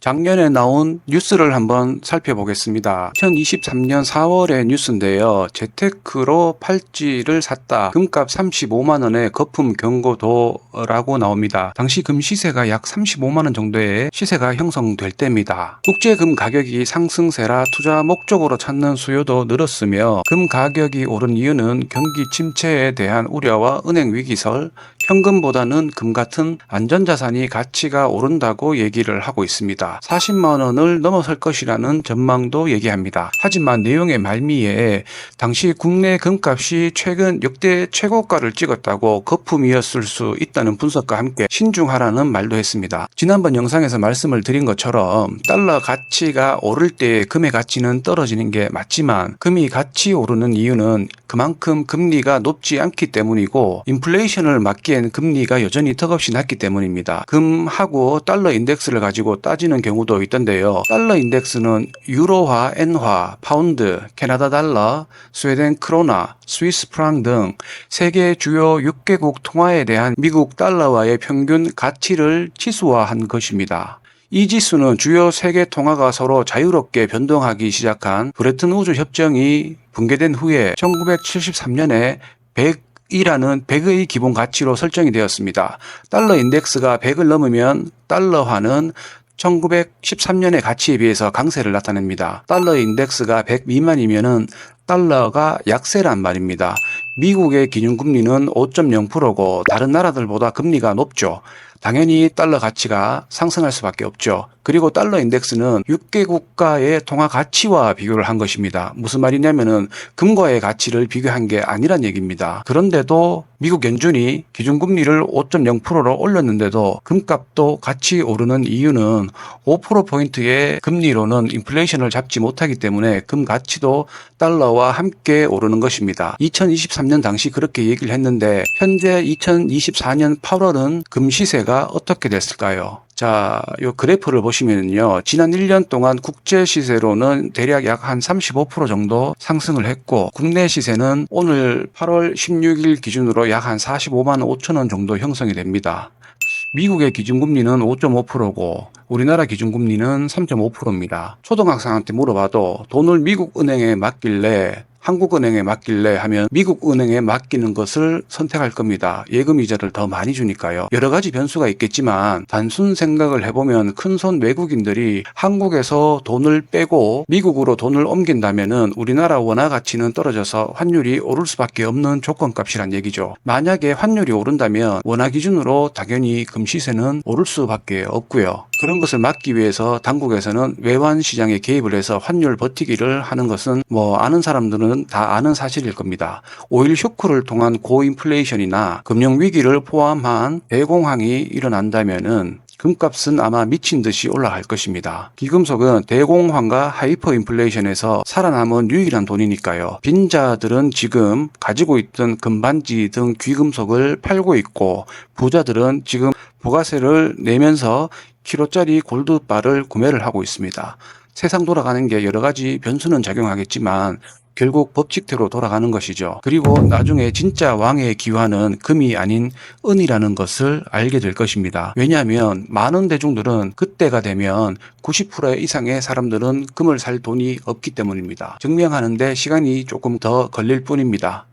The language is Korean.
작년에 나온 뉴스를 한번 살펴보겠습니다. 2023년 4월의 뉴스인데요. 재테크로 팔찌를 샀다. 금값 35만 원에 거품 경고도라고 나옵니다. 당시 금 시세가 약 35만 원 정도의 시세가 형성될 때입니다. 국제금 가격이 상승세라 투자 목적으로 찾는 수요도 늘었으며 금 가격이 오른 이유는 경기 침체에 대한 우려와 은행 위기설, 현금보다는 금 같은 안전자산이 가치가 오른다고 얘기를 하고 있습니다. 40만 원을 넘어설 것이라는 전망도 얘기합니다. 하지만 내용의 말미에 당시 국내 금값이 최근 역대 최고가를 찍었다고 거품이었을 수 있다는 분석과 함께 신중하라는 말도 했습니다. 지난번 영상에서 말씀을 드린 것처럼 달러 가치가 오를 때 금의 가치는 떨어지는 게 맞지만 금이 같이 오르는 이유는 그만큼 금리가 높지 않기 때문이고 인플레이션을 막기엔 금리가 여전히 턱없이 낮기 때문입니다. 금하고 달러 인덱스를 가지고 따지는 경우도 있던데요. 달러 인덱스는 유로화, 엔화, 파운드, 캐나다 달러, 스웨덴 크로나, 스위스 프랑 등 세계 주요 6개국 통화에 대한 미국 달러와의 평균 가치를 치수화한 것입니다. 이 지수는 주요 세계 통화가 서로 자유롭게 변동하기 시작한 브레튼 우주 협정이 붕괴된 후에 1973년에 100이라는 100의 기본 가치로 설정이 되었습니다. 달러 인덱스가 100을 넘으면 달러화는 1913년의 가치에 비해서 강세를 나타냅니다. 달러 인덱스가 100 미만이면은 달러가 약세란 말입니다. 미국의 기준금리는 5.0%고 다른 나라들보다 금리가 높죠. 당연히 달러 가치가 상승할 수밖에 없죠. 그리고 달러 인덱스는 6개 국가의 통화 가치와 비교를 한 것입니다. 무슨 말이냐면은 금과의 가치를 비교한 게 아니란 얘기입니다. 그런데도 미국 연준이 기준금리를 5.0%로 올렸는데도 금값도 같이 오르는 이유는 5%포인트의 금리로는 인플레이션을 잡지 못하기 때문에 금 가치도 달러와 함께 오르는 것입니다. 2023년 당시 그렇게 얘기를 했는데 현재 2024년 8월은 금 시세가 어떻게 됐을까요? 자, 요 그래프를 보시면요. 지난 1년 동안 국제 시세로는 대략 약 한 35% 정도 상승을 했고, 국내 시세는 오늘 8월 16일 기준으로 약 한 45만 5천 원 정도 형성이 됩니다. 미국의 기준금리는 5.5%고 우리나라 기준금리는 3.5%입니다. 초등학생한테 물어봐도 돈을 미국 은행에 맡길래 한국은행에 맡길래 하면 미국은행에 맡기는 것을 선택할 겁니다. 예금 이자를 더 많이 주니까요. 여러 가지 변수가 있겠지만 단순 생각을 해보면 큰손 외국인들이 한국에서 돈을 빼고 미국으로 돈을 옮긴다면은 우리나라 원화 가치는 떨어져서 환율이 오를 수밖에 없는 조건값이란 얘기죠. 만약에 환율이 오른다면 원화 기준으로 당연히 금시세는 오를 수밖에 없고요. 그런 것을 막기 위해서 당국에서는 외환 시장에 개입을 해서 환율 버티기를 하는 것은 뭐 아는 사람들은 다 아는 사실일 겁니다. 오일 쇼크를 통한 고인플레이션이나 금융 위기를 포함한 대공황이 일어난다면은 금값은 아마 미친 듯이 올라갈 것입니다. 기금속은 대공황과 하이퍼 인플레이션에서 살아남은 유일한 돈이니까요. 빈자들은 지금 가지고 있던 금반지 등 귀금속을 팔고 있고 부자들은 지금 부가세를 내면서 키로짜리 골드바를 구매를 하고 있습니다. 세상 돌아가는 게 여러 가지 변수는 작용하겠지만 결국 법칙대로 돌아가는 것이죠. 그리고 나중에 진짜 왕의 기화는 금이 아닌 은이라는 것을 알게 될 것입니다. 왜냐하면 많은 대중들은 그때가 되면 90% 이상의 사람들은 금을 살 돈이 없기 때문입니다. 증명하는데 시간이 조금 더 걸릴 뿐입니다.